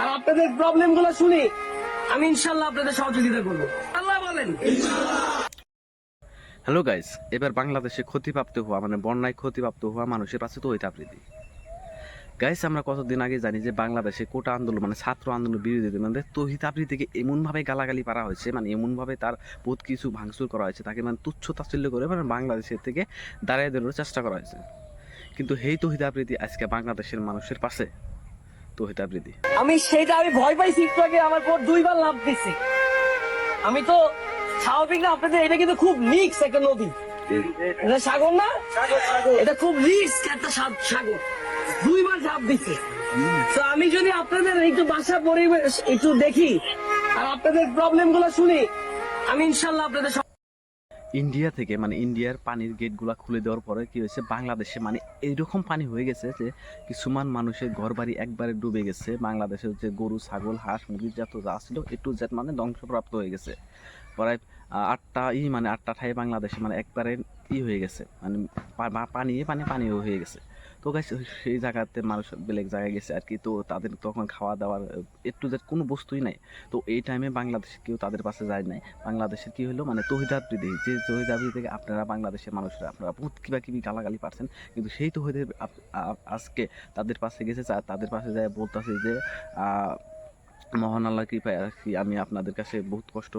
আর আপনাদের প্রবলেমগুলো শুনি, আমি ইনশাল্লাহ আপনাদের সহযোগিতা করব। আল্লাহ বলেন। হ্যালো গাইস এবার বাংলাদেশে ক্ষতিপ্রাপ্ত হওয়া মানে বন্যায় ক্ষতিপ্রাপ্ত হওয়া মানুষের পাশে তো আবৃত্তি। গাইস আমরা কতদিন আগে জানি যে বাংলাদেশে কোটা আন্দোলন মানে ছাত্র আন্দোলন বিরোধীদের মানে তহিত আবৃত্তিকে এমনভাবে গালাগালি পারা হয়েছে মানে এমনভাবে তার বহুত কিছু ভাঙচুর করা হয়েছে, তাকে মানে তুচ্ছ তাচ্ছিল্য করে মানে বাংলাদেশের থেকে দাঁড়িয়ে দেওয়ার চেষ্টা করা হয়েছে। কিন্তু এই তহিত আবৃত্তি আজকে বাংলাদেশের মানুষের পাশে। তহিত আবৃত্তি। আমি সেটা আমি ভয় পাইছি একটু আগে আমার পর দুইবার লাভ দিছি। আমি তো স্বাভাবিক না আপনাদের এটা কিন্তু খুব রিক্স একটা নদী। এটা সাগর না? এটা খুব রিক্স একটা সাগর। দুইবার ঝাঁপ দিছে। তো আমি যদি আপনাদের একটু বাসা পরিবেশ একটু দেখি আর আপনাদের প্রবলেমগুলো শুনি আমি ইনশাল্লাহ আপনাদের ইন্ডিয়া থেকে মানে ইন্ডিয়ার পানির গেটগুলো খুলে দেওয়ার পরে কী হয়েছে, বাংলাদেশে মানে এইরকম পানি হয়ে গেছে যে কিছুমান মানুষের ঘর বাড়ি একবারে ডুবে গেছে। বাংলাদেশের যে গরু, ছাগল, হাঁস, মুরগি যত যা ছিল একটু জেট মানে ধ্বংসপ্রাপ্ত হয়ে গেছে। প্রায় আটটা ই মানে আটটা ঠাই বাংলাদেশে মানে একবারে ই হয়ে গেছে। মানে পানি পানি পানি হয়ে গেছে। তো গাছ সেই জায়গাতে মানুষ বেলেগ জায়গায় গেছে আর কি। তো তাদের তখন খাওয়া দাওয়ার একটু জেড কোনো বস্তুই নাই। তো এই টাইমে বাংলাদেশে কেউ তাদের পাশে যায় নাই। বাংলাদেশের কী হলো? মানে তহিদাবৃদ্ধি যে তহিদাবৃদ্ধি থেকে আপনারা বাংলাদেশের মানুষরা, আপনারা বহুত কিবা কিবি গালাগালি পারছেন। কিন্তু সেই তহিদে আজকে তাদের পাশে গেছে যা- তাদের পাশে যায় বলতেছে যে মহান আল্লাহ কৃপায় আর কি আমি আপনাদের কাছে বহুত কষ্ট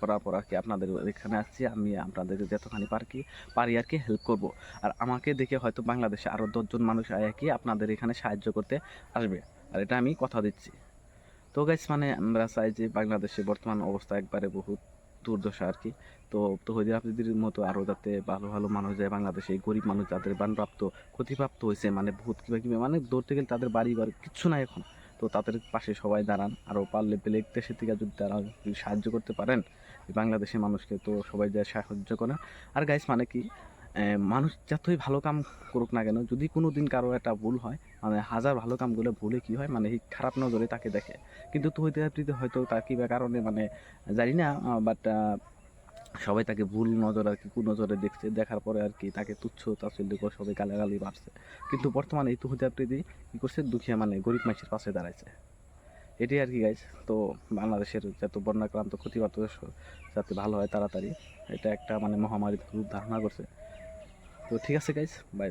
করার পর আর কি আপনাদের এখানে আসছি, আমি আপনাদের যতখানি পার কি পারি আর কি হেল্প করব। আর আমাকে দেখে হয়তো বাংলাদেশে আরও দশজন মানুষ আয় কি আপনাদের এখানে সাহায্য করতে আসবে। আর এটা আমি কথা দিচ্ছি। তো গাইস মানে আমরা চাই যে বাংলাদেশে বর্তমান অবস্থা একবারে বহুত দুর্দশা আর কি। তো তহিদি আফ্রিদির মতো আরও যাতে ভালো ভালো মানুষ যায় বাংলাদেশে, এই গরিব মানুষ যাদের বানপ্রাপ্ত, ক্ষতিপ্রাপ্ত হয়েছে মানে বহুত কিবা কিবা মানে ধরতে গেলে তাদের বাড়ি ঘর কিচ্ছু নাই এখন। তো তাদের পাশে সবাই দাঁড়ান। আরও পারলে বেলেগ দেশের থেকে যদি তারা সাহায্য করতে পারেন বাংলাদেশের মানুষকে তো সবাই যায় সাহায্য করে। আর গাইস মানে কি মানুষ যতই ভালো কাম করুক না কেন, যদি কোনো দিন কারও একটা ভুল হয় মানে হাজার ভালো কামগুলো ভুলে কি হয় মানে খারাপ নজরে তাকে দেখে। কিন্তু তো হইতে আপনি হয়তো তার কিবা কারণে মানে জানি না বাট সবাই তাকে ভুল নজর আর কি, কুনজরে দেখছে, দেখার পরে আর কি তাকে তুচ্ছ তাচ্ছিল্য করে সবাই গালাগালি মারছে। কিন্তু বর্তমানে এই তুহিতে আপনি কী করছে দুঃখিয়া মানে গরিব মানুষের পাশে দাঁড়াইছে। এটাই আর কি গাইজ তো বাংলাদেশের যত বন্যাক্রান্ত, ক্ষতিগ্রস্ত যাতে ভালো হয় তাড়াতাড়ি, এটা একটা মানে মহামারী রূপ ধারণা করছে। তো ঠিক আছে গাইজ বাই বাই